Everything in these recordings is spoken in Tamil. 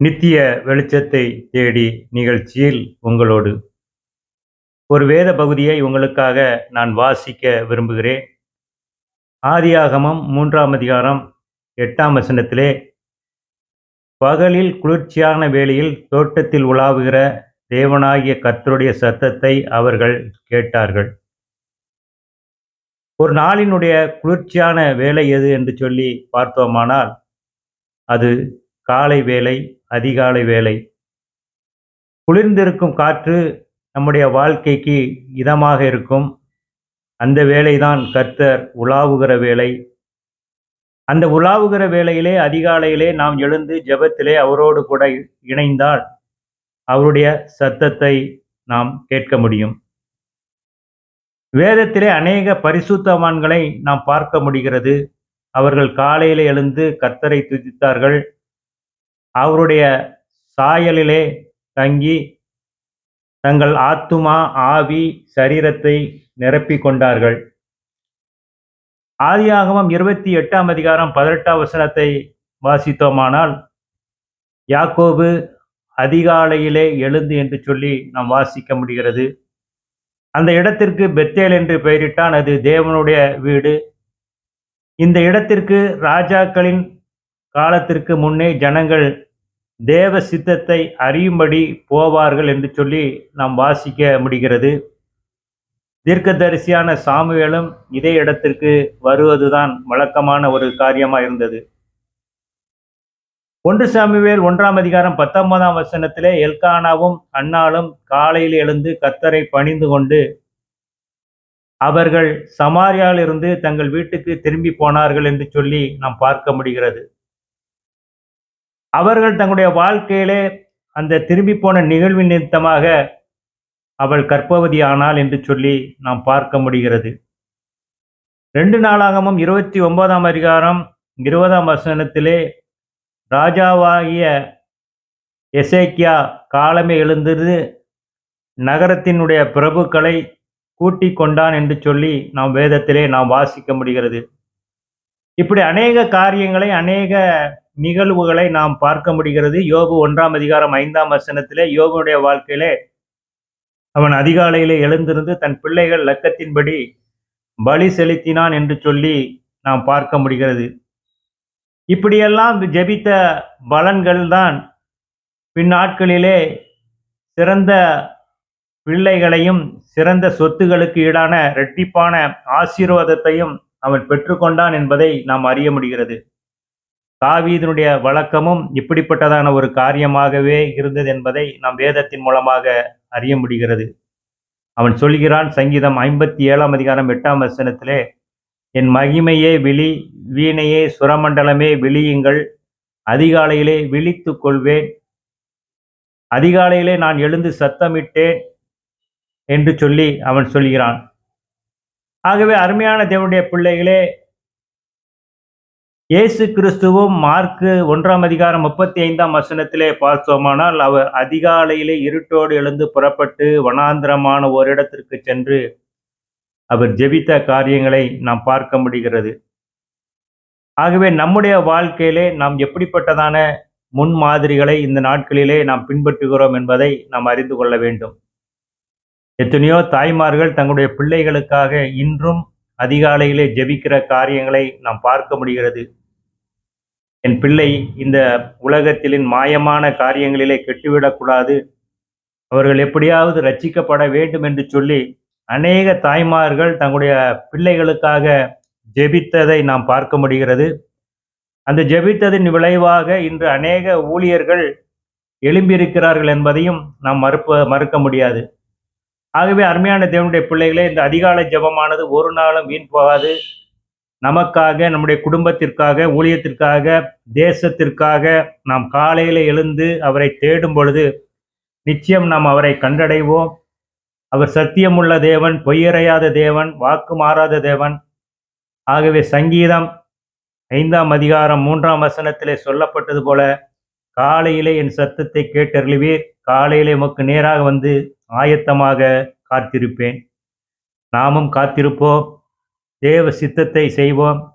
நித்திய வெளிச்சத்தை தேடி நிகழ்ச்சியில் உங்களோடு. ஒரு வேத பகுதியை உங்களுக்காக நான் வாசிக்க விரும்புகிறேன். ஆதியாகமம் மூன்றாம் அதிகாரம் எட்டாம் வசனத்திலே பகலில் குளிர்ச்சியான வேளையில் தோட்டத்தில் உலாவுகிற தேவனாகிய கத்தருடைய சத்தத்தை அவர்கள் கேட்டார்கள். ஒரு நாளினுடைய குளிர்ச்சியான வேலை எது? என்று சொல்லி பார்த்தோமானால் அது காலை வேலை அதிகாலை வேலை குளிர்ந்திருக்கும் காற்று நம்முடைய வாழ்க்கைக்கு இதமாக இருக்கும். அந்த வேலைதான் கர்த்தர் உலாவுகிற வேலை அந்த உலாவுகிற வேளையிலே அதிகாலையிலே நாம் எழுந்து ஜெபத்திலே அவரோடு கூட இணைந்தால் அவருடைய சத்தத்தை நாம் கேட்க முடியும். வேதத்திலே அநேக பரிசுத்தவான்களை நாம் பார்க்க முடிகிறது. அவர்கள் காலையிலே எழுந்து கர்த்தரை துதித்தார்கள். அவருடைய சாயலிலே தங்கி தங்கள் ஆத்துமா ஆவி சரீரத்தை நிரப்பிக் கொண்டார்கள். ஆதியாகமம் இருபத்தி எட்டாம் அதிகாரம் பதினெட்டாம் வசனத்தை வாசித்தோமானால் யாக்கோபு அதிகாலையிலே எழுந்து என்று சொல்லி நாம் வாசிக்க முடிகிறது. அந்த இடத்திற்கு பெத்தேல் என்று பெயரிட்டான். அது தேவனுடைய வீடு. இந்த இடத்திற்கு ராஜாக்களின் காலத்திற்கு முன்னே ஜனங்கள் தேவ சித்தத்தை அறியும்படி போவார்கள் என்று சொல்லி நாம் வாசிக்க முடிகிறது. தீர்க்கதரிசியான சாமுவேலும் இதே இடத்திற்கு வருவதுதான் வழக்கமான ஒரு காரியமாக இருந்தது. ஒன்று சாமுவேல் ஒன்றாம் அதிகாரம் பத்தொன்பதாம் வசனத்திலே எல்கானாவும் அன்னாலும் காலையில் எழுந்து கத்தரை பணிந்து கொண்டு அவர்கள் சமாரியாலிருந்து தங்கள் வீட்டுக்கு திரும்பி போனார்கள் என்று சொல்லி நாம் பார்க்க முடிகிறது. அவர்கள் தங்களுடைய வாழ்க்கையிலே அந்த திரும்பி போன நிகழ்வு நிமித்தமாக அவள் கர்ப்பவதி ஆனாள் என்று சொல்லி நாம் பார்க்க முடிகிறது. ரெண்டு நாளாகமும் இருபத்தி ஒன்பதாம் அதிகாரம் இருபதாம் வசனத்திலே ராஜாவாகிய எசேக்கியா காலமே எழுந்திருந்து நகரத்தினுடைய பிரபுக்களை கூட்டிக் கொண்டான் என்று சொல்லி நாம் வேதத்திலே நாம் வாசிக்க முடிகிறது. இப்படி அநேக காரியங்களை அநேக நிகழ்வுகளை நாம் பார்க்க முடிகிறது. யோபு ஒன்றாம் அதிகாரம் ஐந்தாம் வசனத்திலே யோபுடைய வாழ்க்கையிலே அவன் அதிகாலையிலே எழுந்திருந்து தன் பிள்ளைகள் லக்கத்தின்படி பலி செலுத்தினான் என்று சொல்லி நாம் பார்க்க முடிகிறது. இப்படியெல்லாம் ஜெபித்த பலன்கள் தான் பின்னாட்களிலே சிறந்த பிள்ளைகளையும் சிறந்த சொத்துகளுக்கு ஈடான இரட்டிப்பான ஆசீர்வாதத்தையும் அவன் பெற்றுக்கொண்டான் என்பதை நாம் அறிய முடிகிறது. தாவீதனுடைய வழக்கமும் இப்படிப்பட்டதான ஒரு காரியமாகவே இருந்தது என்பதை நாம் வேதத்தின் மூலமாக அறிய முடிகிறது. அவன் சொல்கிறான் சங்கீதம் ஐம்பத்தி ஏழாம் அதிகாரம் எட்டாம் வசனத்திலே என் மகிமையே விழி வீணையே சுரமண்டலமே விழியுங்கள். அதிகாலையிலே விழித்து கொள்வேன். அதிகாலையிலே நான் எழுந்து சத்தமிட்டேன் என்று சொல்லி அவன் சொல்கிறான். ஆகவே அருமையான தேவனுடைய பிள்ளைகளே இயேசு கிறிஸ்துவும் மார்க்கு ஒன்றாம் அதிகாரம் முப்பத்தி ஐந்தாம் வசனத்திலே பார்த்தோமானால் அவர் அதிகாலையிலே இருட்டோடு எழுந்து புறப்பட்டு வனாந்திரமான ஓரிடத்திற்கு சென்று அவர் ஜெபித்த காரியங்களை நாம் பார்க்க முடிகிறது. ஆகவே நம்முடைய வாழ்க்கையிலே நாம் எப்படிப்பட்டதான முன்மாதிரிகளை இந்த நாட்களிலே நாம் பின்பற்றுகிறோம் என்பதை நாம் அறிந்து கொள்ள வேண்டும். எத்தனையோ தாய்மார்கள் தங்களுடைய பிள்ளைகளுக்காக இன்றும் அதிகாலையிலே ஜெபிக்கிற காரியங்களை நாம் பார்க்க முடிகிறது. என் பிள்ளை இந்த உலகத்திலின் மாயமான காரியங்களிலே கெட்டுவிடக்கூடாது. அவர்கள் எப்படியாவது ரட்சிக்கப்பட வேண்டும் என்று சொல்லி அநேக தாய்மார்கள் தங்களுடைய பிள்ளைகளுக்காக ஜெபித்ததை நாம் பார்க்க முடிகிறது. அந்த ஜெபித்ததின் விளைவாக இன்று அநேக ஊழியர்கள் எழும்பியிருக்கிறார்கள் என்பதையும் நாம் மறுப்ப மறுக்க முடியாது. ஆகவே அருமையான தேவனுடைய பிள்ளைகளே இந்த அதிகாலை ஜெபமானது ஒரு நாளும் வீண் போகாது. நமக்காக நம்முடைய குடும்பத்திற்காக ஊழியத்திற்காக தேசத்திற்காக நாம் காலையில் எழுந்து அவரை தேடும் பொழுது நிச்சயம் நாம் அவரை கண்டடைவோம். அவர் சத்தியமுள்ள தேவன் பொய்யறையாத தேவன் வாக்கு மாறாத தேவன். ஆகவே சங்கீதம் ஐந்தாம் அதிகாரம் மூன்றாம் வசனத்திலே சொல்லப்பட்டது போல காலையிலே என் சத்தத்தை கேட்டருளுவீர் காலையிலே உமக்கு நேராக வந்து ஆயத்தமாக காத்திருப்பேன். நாமும் காத்திருப்போம். தேவ சித்தத்தை செய்வோம்.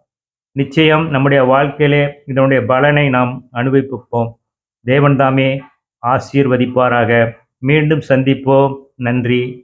நிச்சயம் நம்முடைய வாழ்க்கையிலே இதனுடைய பலனை நாம் அனுபவிப்போம். தேவன்தாமே ஆசீர்வதிப்பாராக. மீண்டும் சந்திப்போம். நன்றி.